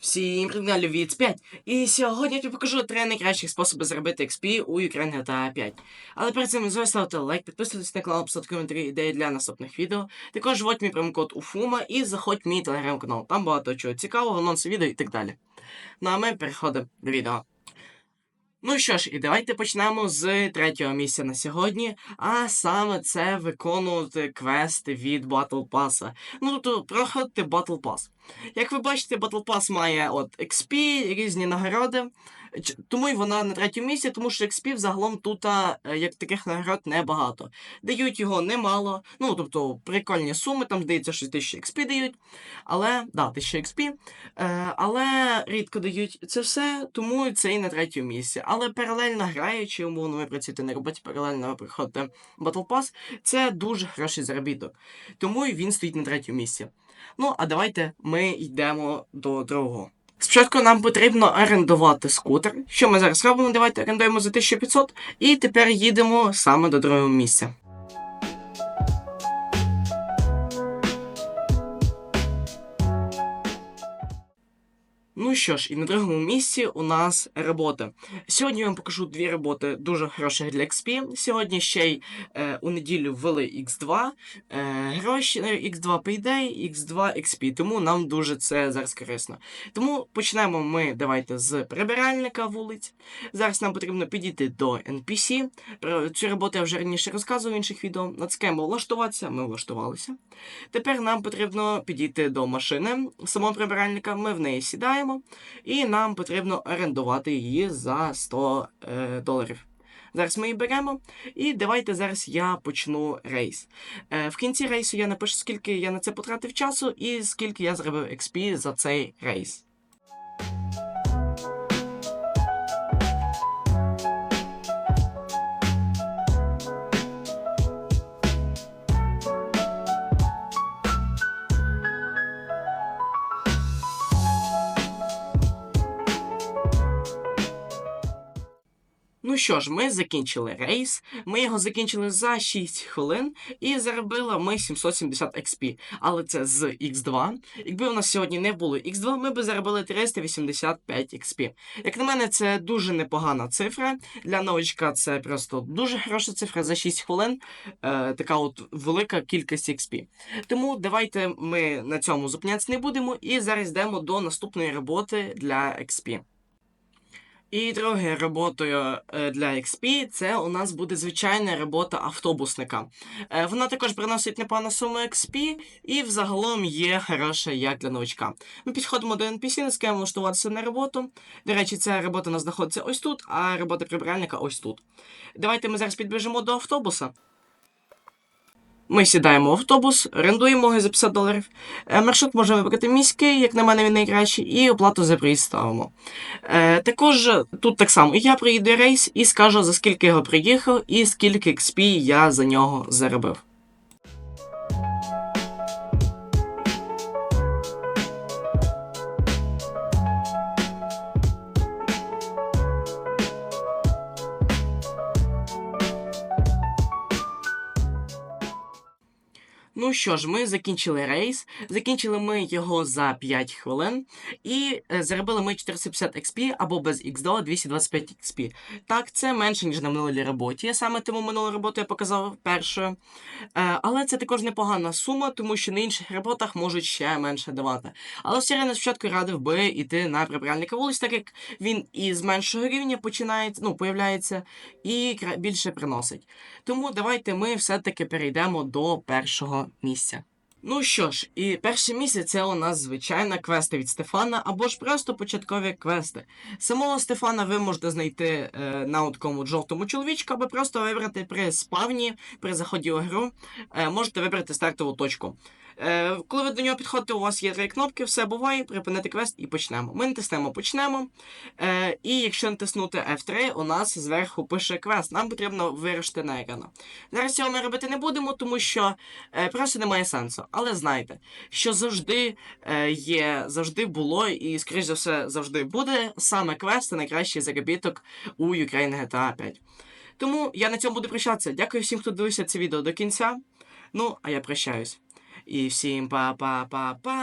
Всім пригнали від 5. І сьогодні я тобі покажу три найкращих способи заробити XP у Ukraine GTA 5. Але перед цим не ставте лайк, підписуйтесь на канал, писати коментарі ідеї для наступних відео. Також вводь мій промокод УФУМА і заходь в мій телеграм-канал. Там багато чого цікавого, анонси відео і так далі. Ну а ми переходимо до відео. Ну що ж, і давайте почнемо з третього місця на сьогодні, а саме це виконувати квести від Battle Pass. Ну, тобто проходити Battle Pass. Як ви бачите, Battle Pass має от XP, різні нагороди. Тому й вона на третьому місці, тому що XP взагалом тут е, як таких нагород небагато. Дають його немало. Ну, тобто прикольні суми, там здається, що 1000 XP дають. Але, да, 1000 XP. Е, але рідко дають це все, тому це і на третьому місці. Але паралельно граючи, умовно, ви працюєте на роботі, паралельно ви приходите Battle Pass, це дуже хороший заробіток. Тому він стоїть на третьому місці. Ну, а давайте ми йдемо до другого. Спочатку нам потрібно орендувати скутер. Що ми зараз робимо? Давайте орендуємо за 1500 і тепер їдемо саме до другого місця. Ну що ж, і на другому місці у нас роботи. Сьогодні я вам покажу дві роботи дуже хороших для XP. Сьогодні ще й е, у неділю ввели X2 е, гроші на X2 Payday, X2 XP, тому нам дуже це зараз корисно. Тому почнемо ми давайте з прибиральника вулиць. Зараз нам потрібно підійти до NPC. Про цю роботу я вже раніше розказував в інших відео. Натискаємо влаштуватися, ми влаштувалися. Тепер нам потрібно підійти до машини самого прибиральника. Ми в неї сідаємо, і нам потрібно орендувати її за 100 е, доларів. Зараз ми її беремо. І давайте зараз я почну рейс. Е, в кінці рейсу я напишу, скільки я на це потратив часу і скільки я зробив XP за цей рейс. Що ж, ми закінчили рейс. Ми його закінчили за 6 хвилин і заробили ми 770 XP. Але це з X2. Якби у нас сьогодні не було X2, ми б заробили 385 XP. Як на мене, це дуже непогана цифра. Для новичка це просто дуже хороша цифра за 6 хвилин. Е, така от велика кількість XP. Тому давайте ми на цьому зупинятися не будемо і зараз йдемо до наступної роботи для XP. І другою роботою е, для XP це у нас буде звичайна робота автобусника. Е, Вона також приносить непогану суму XP і взагалом є хороша як для новичка. Ми підходимо до NPC, натискаємо влаштуватися на роботу. До речі, ця робота у нас знаходиться ось тут, а робота прибиральника ось тут. Давайте ми зараз підбіжимо до автобуса. Ми сідаємо в автобус, орендуємо його за 50 доларів. Е, Маршрут можемо вибрати міський, як на мене, він найкращий, і оплату за приїзд ставимо. Е, також тут так само я приїду рейс і скажу, за скільки його приїхав і скільки XP я за нього заробив. Ну що ж, ми закінчили рейс. Закінчили ми його за 5 хвилин. І е, заробили ми 450 XP або без X2 225 XP. Так, це менше, ніж на минулій роботі. Саме тому минулу роботу я показав першою. Е, але це також непогана сума, тому що на інших роботах можуть ще менше давати. Але все одно спочатку радив би йти на прибиральника вулиць, так як він із меншого рівня починає, ну, появляється і більше приносить. Тому давайте ми все-таки перейдемо до першого місця. Ну що ж, і перше місце це у нас звичайна квести від Стефана або ж просто початкові квести. Самого Стефана ви можете знайти е, на такому жовтому чоловічку, або просто вибрати при спавні, при заході у гру, е, можете вибрати стартову точку. Е, коли ви до нього підходите, у вас є три кнопки, все буває, припинити квест і почнемо. Ми натиснемо почнемо. Е, і якщо натиснути F3, у нас зверху пише квест. Нам потрібно вирушити на екран. Зараз цього ми робити не будемо, тому що е, просто немає сенсу. Але знайте, що завжди е, є, завжди було, і, скоріш за все, завжди буде саме квест найкращий заробіток у Ukraine GTA 5. Тому я на цьому буду прощатися. Дякую всім, хто дивився це відео до кінця. Ну, а я прощаюсь. І всім па-па-па-па.